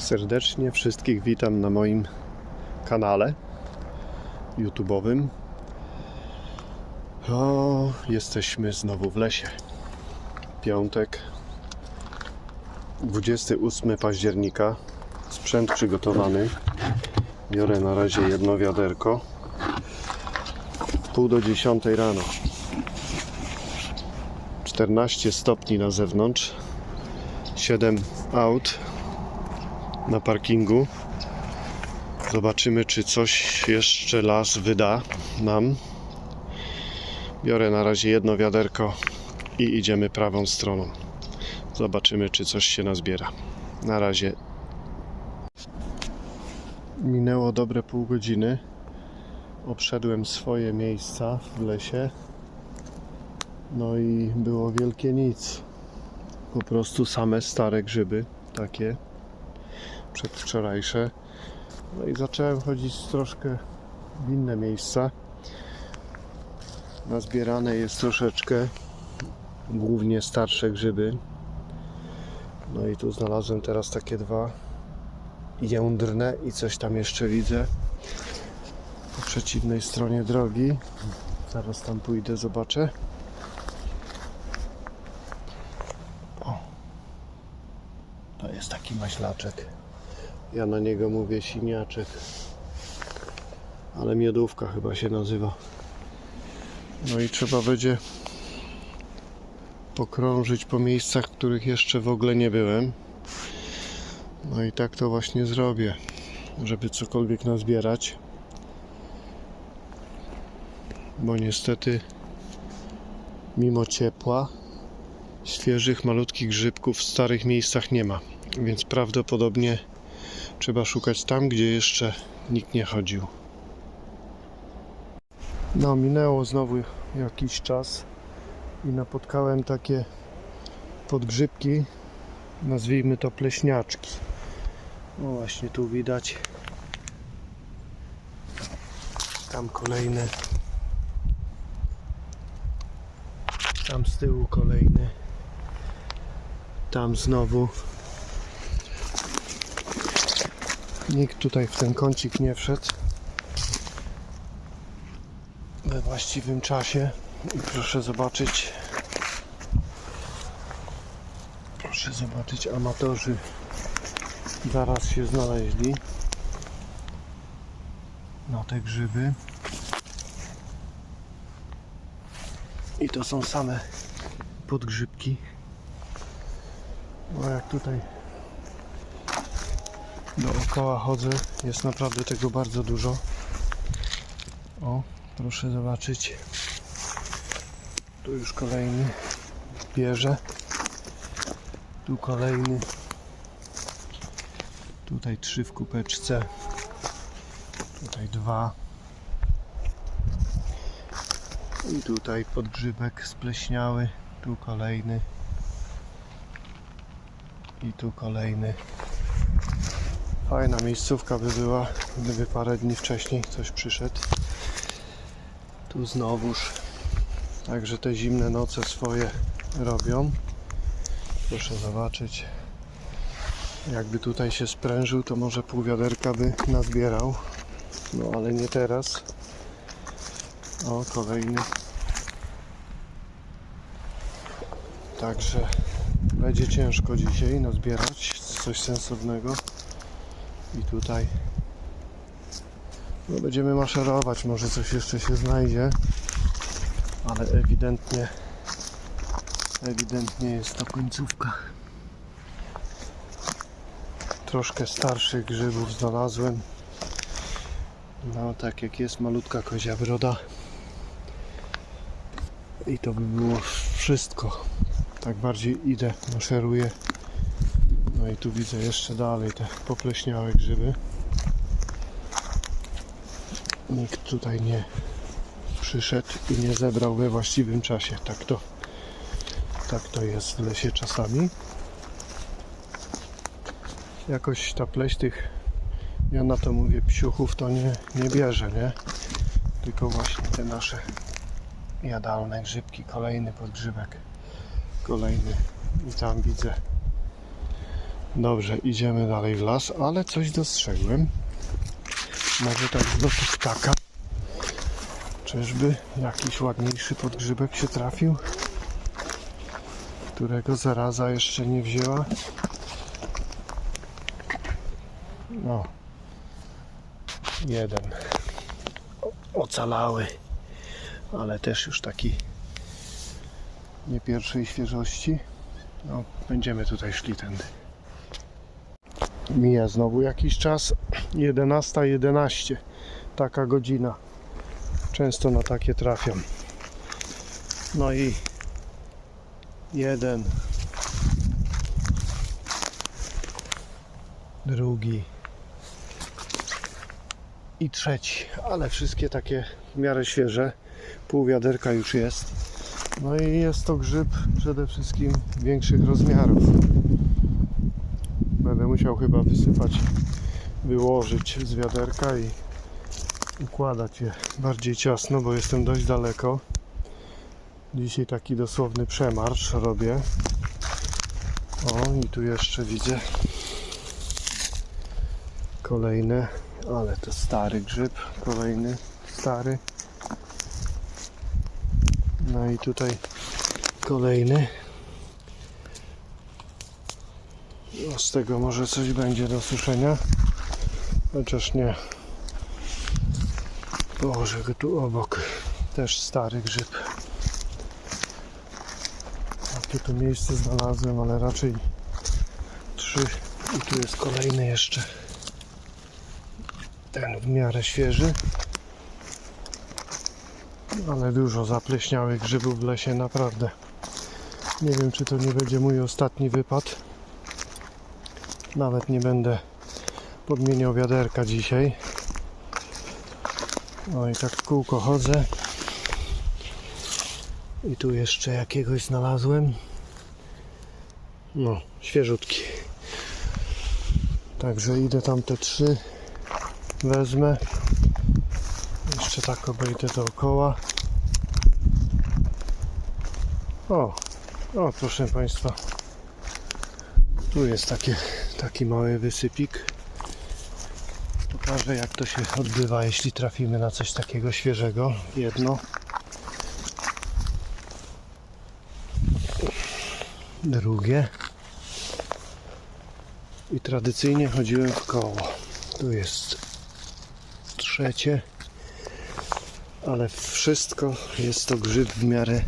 Serdecznie wszystkich witam na moim kanale YouTube'owym. O, jesteśmy znowu w lesie. Piątek, 28 października. Sprzęt przygotowany. Biorę na razie jedno wiaderko. Pół do 10 rano. 14 stopni na zewnątrz. 7 aut na parkingu. Zobaczymy, czy coś jeszcze las wyda nam. Biorę na razie jedno wiaderko i idziemy prawą stroną. Zobaczymy, czy coś się nazbiera. Na razie. Minęło dobre pół godziny. Obszedłem swoje miejsca w lesie. No i było wielkie nic. Po prostu same stare grzyby, takie przedwczorajsze. No i zacząłem chodzić troszkę w inne miejsca. Nazbierane jest troszeczkę, głównie starsze grzyby. No i tu znalazłem teraz takie dwa jędrne i coś tam jeszcze widzę po przeciwnej stronie drogi. Zaraz tam pójdę, zobaczę. O, to jest taki maślaczek. Ja na niego mówię siniaczek. Ale miodówka chyba się nazywa. No i trzeba będzie pokrążyć po miejscach, w których jeszcze w ogóle nie byłem. No i tak to właśnie zrobię, żeby cokolwiek nazbierać. Bo niestety, mimo ciepła, świeżych, malutkich grzybków w starych miejscach nie ma. Więc prawdopodobnie trzeba szukać tam, gdzie jeszcze nikt nie chodził. No, minęło znowu jakiś czas i napotkałem takie podgrzybki, nazwijmy to pleśniaczki. No właśnie tu widać. Tam kolejne. Tam z tyłu kolejny. Tam znowu. Nikt tutaj w ten kącik nie wszedł. We właściwym czasie. I proszę zobaczyć. Proszę zobaczyć amatorzy zaraz się znaleźli. Na te grzyby. I to są same podgrzybki. Bo jak tutaj dookoła chodzę. Jest naprawdę tego bardzo dużo. O proszę zobaczyć. Tu już kolejny bierze. Tu kolejny. Tutaj trzy w kupeczce. Tutaj dwa. I tutaj podgrzybek spleśniały. Tu kolejny. I tu kolejny fajna miejscówka by była gdyby parę dni wcześniej ktoś przyszedł. Tu znowuż. Także te zimne noce swoje robią. Proszę zobaczyć jakby tutaj się sprężył to może pół wiaderka by nazbierał. No ale nie teraz. O kolejny. Także będzie ciężko dzisiaj nazbierać coś sensownego i tutaj no będziemy maszerować, może coś jeszcze się znajdzie, ale ewidentnie ewidentnie jest to końcówka. Troszkę starszych grzybów znalazłem. No tak jak jest malutka kozia broda. I to by było wszystko. Tak bardziej idę, maszeruję. No i tu widzę jeszcze dalej te popleśniałe grzyby nikt tutaj nie przyszedł i nie zebrał we właściwym czasie. Tak to, tak to jest w lesie czasami. Jakoś ta pleś tych, ja na to mówię, psiuchów to nie, nie bierze, nie? Tylko właśnie te nasze jadalne grzybki. Kolejny podgrzybek. Kolejny. I tam widzę Dobrze, idziemy dalej w las, ale coś dostrzegłem. Może tak z lotu ptaka. Czyżby jakiś ładniejszy podgrzybek się trafił? Którego zaraza jeszcze nie wzięła? No. Jeden. Ocalały. Ale też już taki nie pierwszej świeżości. No, będziemy tutaj szli tędy. Mija znowu jakiś czas. 11.11. 11. Taka godzina. Często na takie trafiam. No i jeden. Drugi. I trzeci. Ale wszystkie takie w miarę świeże. Pół wiaderka już jest. No i jest to grzyb przede wszystkim większych rozmiarów. Musiał chyba wysypać, wyłożyć z wiaderka i układać je bardziej ciasno, bo jestem dość daleko. Dzisiaj taki dosłowny przemarsz robię. O, i tu jeszcze widzę kolejne, ale to stary grzyb, kolejny stary. No i tutaj kolejny. No z tego może coś będzie do suszenia. Chociaż nie. Położę go tu obok. Też stary grzyb. Jakie tu miejsce znalazłem, ale raczej trzy. I tu jest kolejny jeszcze. Ten w miarę świeży. Ale dużo zapleśniałych grzybów w lesie, naprawdę. Nie wiem, czy to nie będzie mój ostatni wypad. Nawet nie będę podmieniał wiaderka dzisiaj. No i tak w kółko chodzę. I tu jeszcze jakiegoś znalazłem. No, świeżutki. Także idę tam te trzy. Wezmę. Jeszcze tak obejdę dookoła. O, o proszę Państwa. Tu jest takie, taki mały wysypik. Pokażę jak to się odbywa, jeśli trafimy na coś takiego świeżego. Jedno. Drugie. I tradycyjnie chodziłem w koło. Tu jest trzecie. Ale wszystko jest to grzyb w miarę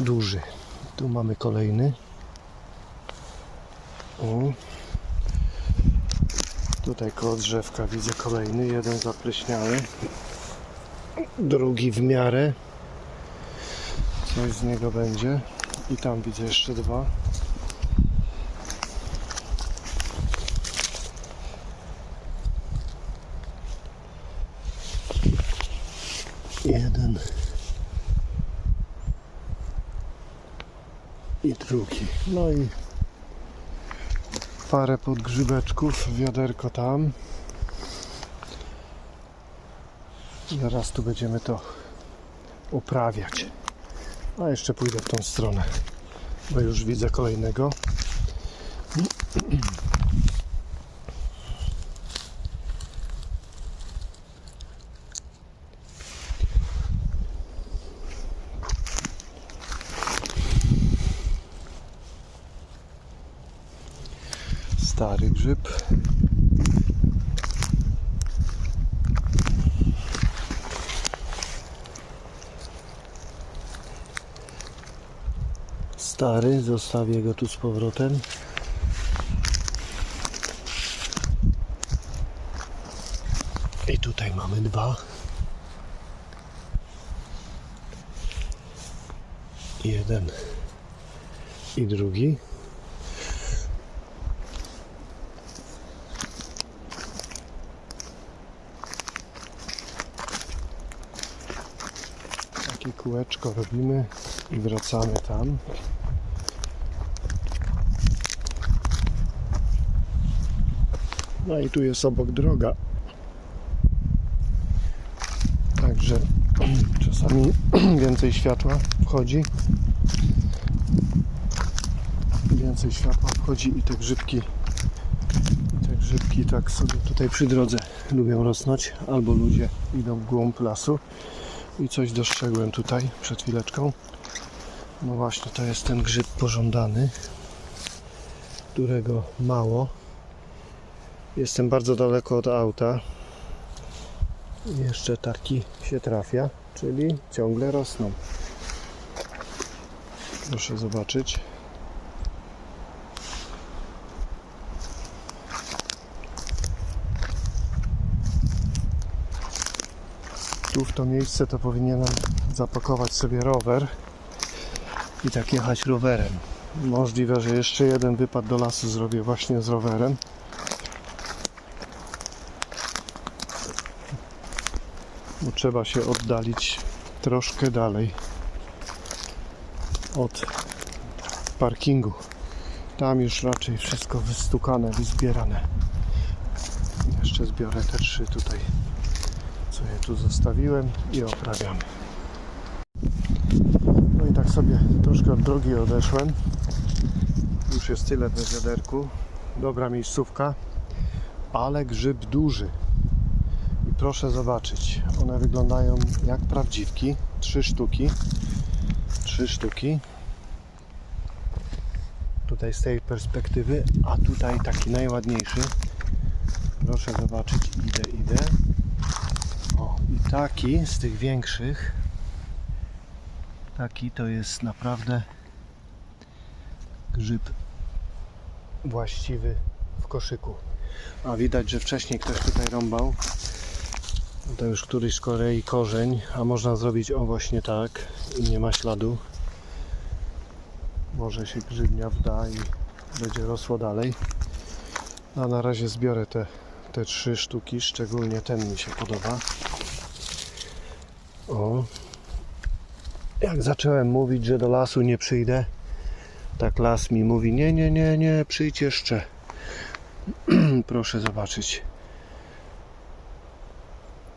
duży. Tu mamy kolejny. Tutaj koło drzewka widzę kolejny, jeden zapleśniały, drugi w miarę. Coś z niego będzie. I tam widzę jeszcze dwa. Jeden. I drugi. No i parę podgrzybeczków, wiaderko tam. Zaraz tu będziemy to uprawiać. A jeszcze pójdę w tą stronę, bo już widzę kolejnego. Stary grzyb. Stary, zostawię go tu z powrotem. I tutaj mamy dwa. Jeden i drugi. Takie kółeczko robimy i wracamy tam. No i tu jest obok droga. Także czasami więcej światła wchodzi. Więcej światła wchodzi i te grzybki Grzybki tak sobie tutaj przy drodze lubią rosnąć, albo ludzie idą w głąb lasu. I coś dostrzegłem tutaj przed chwileczką. No właśnie, to jest ten grzyb pożądany, którego mało. Jestem bardzo daleko od auta. Jeszcze taki się trafia, czyli ciągle rosną. Proszę zobaczyć. Tu w to miejsce to powinienem zapakować sobie rower i tak jechać rowerem. Możliwe, że jeszcze jeden wypad do lasu zrobię właśnie z rowerem. Bo trzeba się oddalić troszkę dalej od parkingu. Tam już raczej wszystko wystukane, wyzbierane. Jeszcze zbiorę te trzy tutaj, je tu zostawiłem i oprawiamy. No i tak sobie troszkę od drogi odeszłem. Już jest tyle w wiaderku. Dobra miejscówka, ale grzyb duży. I proszę zobaczyć, one wyglądają jak prawdziwki. Trzy sztuki. Trzy sztuki. Tutaj z tej perspektywy, a tutaj taki najładniejszy. Proszę zobaczyć, idę, idę. Taki z tych większych Taki to jest naprawdę grzyb właściwy w koszyku. A widać, że wcześniej ktoś tutaj rąbał. To już któryś z kolei korzeń, a można zrobić o właśnie tak i nie ma śladu. Może się grzybnia wda i będzie rosło dalej. A na razie zbiorę te, te trzy sztuki, szczególnie ten mi się podoba. O, jak zacząłem mówić, że do lasu nie przyjdę, tak las mi mówi: Nie, nie, nie, nie, przyjdź jeszcze. Proszę zobaczyć.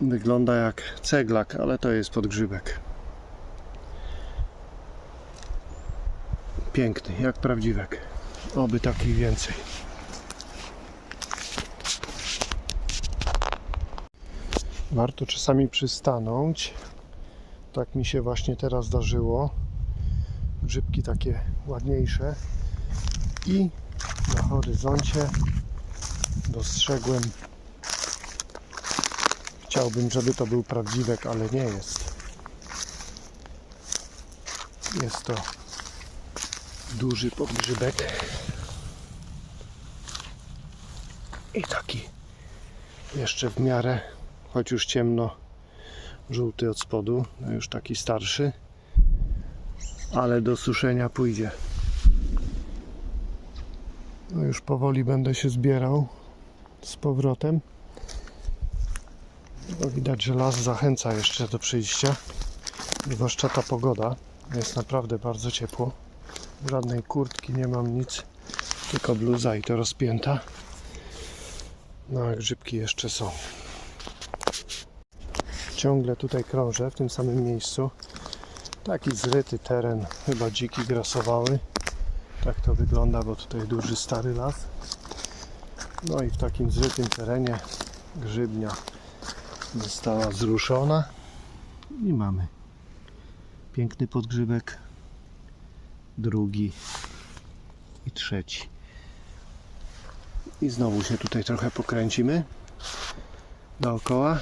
Wygląda jak ceglak, ale to jest podgrzybek. Piękny, jak prawdziwek. Oby takich więcej. Warto czasami przystanąć tak mi się właśnie teraz zdarzyło. Grzybki takie ładniejsze. I na horyzoncie dostrzegłem. Chciałbym, żeby to był prawdziwek, ale nie jest. Jest to duży podgrzybek. I taki jeszcze w miarę, choć już ciemno, żółty od spodu, no już taki starszy, ale do suszenia pójdzie. No już powoli będę się zbierał z powrotem. No widać, że las zachęca jeszcze do przyjścia, zwłaszcza ta pogoda. Jest naprawdę bardzo ciepło. Żadnej kurtki nie mam nic, tylko bluza i to rozpięta. No a grzybki jeszcze są ciągle tutaj krążę w tym samym miejscu. Taki zryty teren, chyba dziki grasowały. Tak to wygląda, bo tutaj duży stary las. No i w takim zrytym terenie grzybnia została zruszona i mamy piękny podgrzybek, drugi i trzeci. I znowu się tutaj trochę pokręcimy dookoła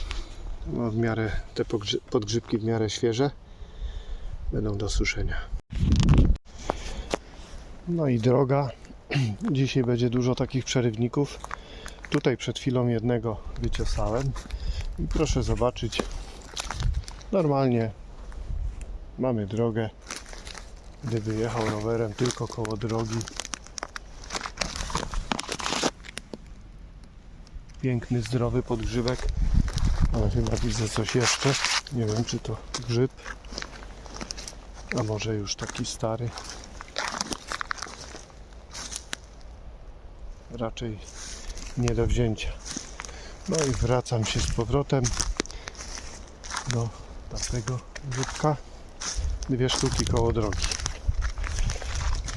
no, w miarę te podgrzybki w miarę świeże będą do suszenia. No i droga. Dzisiaj będzie dużo takich przerywników. Tutaj przed chwilą jednego wyciosałem. I proszę zobaczyć. Normalnie mamy drogę. Gdyby jechał rowerem tylko koło drogi. Piękny, zdrowy podgrzybek. Ale chyba widzę coś jeszcze. Nie wiem, czy to grzyb. A może już taki stary. Raczej nie do wzięcia. No i wracam się z powrotem do tamtego grzybka. Dwie sztuki koło drogi.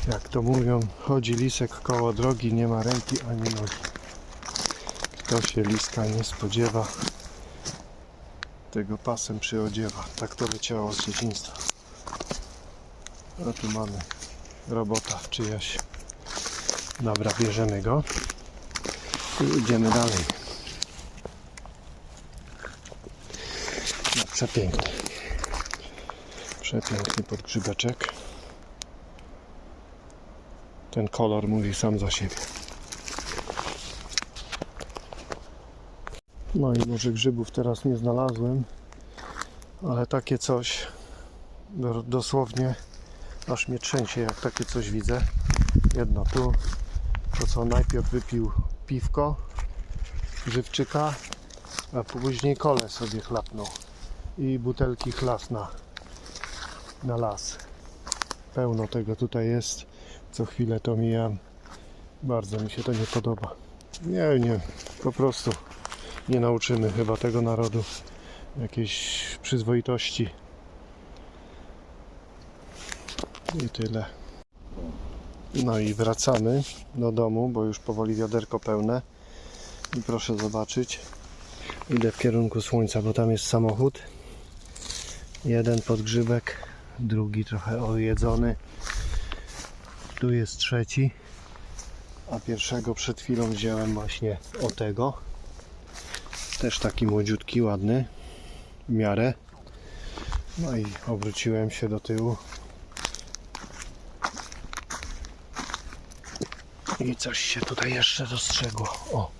Jak to mówią, chodzi lisek koło drogi, nie ma ręki ani nogi. Kto się liska nie spodziewa, tego pasem przyodziewa. Tak to leciało z dzieciństwa. A tu mamy robota czyjaś. Dobra, bierzemy go i idziemy dalej. No, przepiękny. Przepiękny podgrzybeczek. Ten kolor mówi sam za siebie. No i może grzybów teraz nie znalazłem, ale takie coś do- dosłownie aż mnie trzęsie jak takie coś widzę. Jedno tu, to co najpierw wypił piwko, żywczyka, a później kole sobie chlapnął i butelki chlaf na, na las. Pełno tego tutaj jest, co chwilę to mijam. Bardzo mi się to nie podoba. Nie, nie, po prostu nie nauczymy chyba tego narodu jakiejś przyzwoitości. I tyle. No i wracamy do domu, bo już powoli wiaderko pełne. I proszę zobaczyć, idę w kierunku słońca, bo tam jest samochód. Jeden podgrzybek, drugi trochę ojedzony. Tu jest trzeci. A pierwszego przed chwilą wziąłem właśnie o tego. Też taki młodziutki, ładny. W miarę. No i obróciłem się do tyłu. I coś się tutaj jeszcze dostrzegło. O.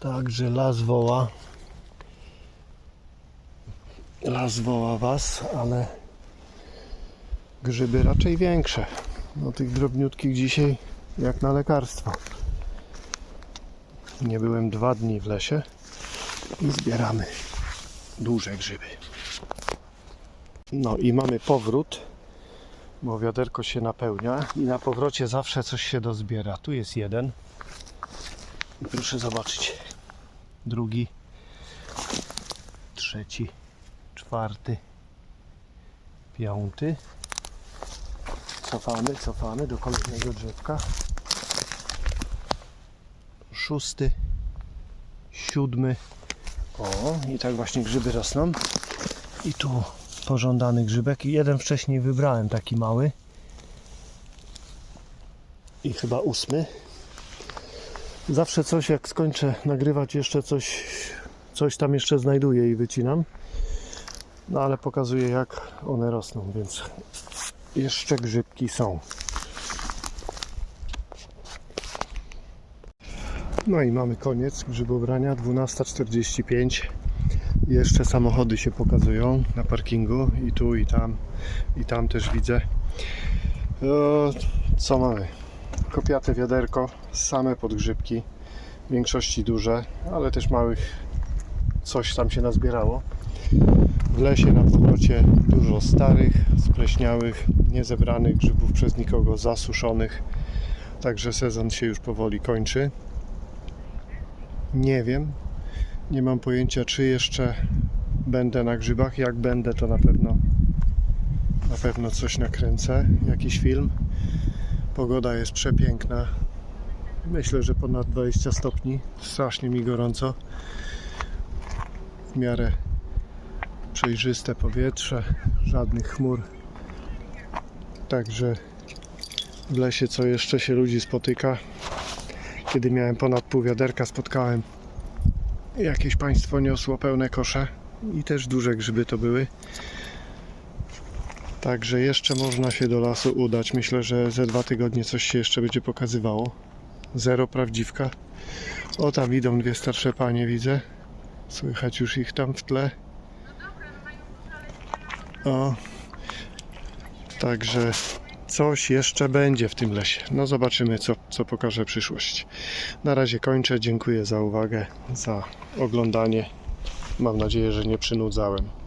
Także las woła. Las woła was, ale grzyby raczej większe. No tych drobniutkich dzisiaj jak na lekarstwo. Nie byłem dwa dni w lesie i zbieramy duże grzyby. No i mamy powrót, bo wiaderko się napełnia i na powrocie zawsze coś się dozbiera. Tu jest jeden. I proszę zobaczyć. Drugi, trzeci, czwarty, piąty. Cofamy, cofamy do kolejnego drzewka. Szósty, siódmy. O, i tak właśnie grzyby rosną. I tu pożądany grzybek. Jeden wcześniej wybrałem taki mały. I chyba ósmy. Zawsze coś, jak skończę nagrywać, jeszcze coś, coś tam jeszcze znajduję i wycinam. No ale pokazuję, jak one rosną, więc jeszcze grzybki są. No i mamy koniec grzybobrania, 12.45. Jeszcze samochody się pokazują na parkingu i tu i tam i tam też widzę. E, co mamy? Kopiate wiaderko, same podgrzybki, w większości duże, ale też małych coś tam się nazbierało. W lesie na powrocie dużo starych, spleśniałych, niezebranych grzybów przez nikogo, zasuszonych. Także sezon się już powoli kończy. Nie wiem, nie mam pojęcia, czy jeszcze będę na grzybach. Jak będę, to na pewno na pewno coś nakręcę, jakiś film. Pogoda jest przepiękna. Myślę, że ponad 20 stopni. Strasznie mi gorąco. W miarę przejrzyste powietrze, żadnych chmur. Także w lesie co jeszcze się ludzi spotyka. Kiedy miałem ponad pół wiaderka, spotkałem jakieś państwo niosło pełne kosze i też duże grzyby to były. Także jeszcze można się do lasu udać. Myślę, że ze dwa tygodnie coś się jeszcze będzie pokazywało. Zero prawdziwka. O, tam idą dwie starsze panie, widzę. Słychać już ich tam w tle. O. Także coś jeszcze będzie w tym lesie. No zobaczymy, co, co pokaże przyszłość. Na razie kończę. Dziękuję za uwagę, za oglądanie. Mam nadzieję, że nie przynudzałem.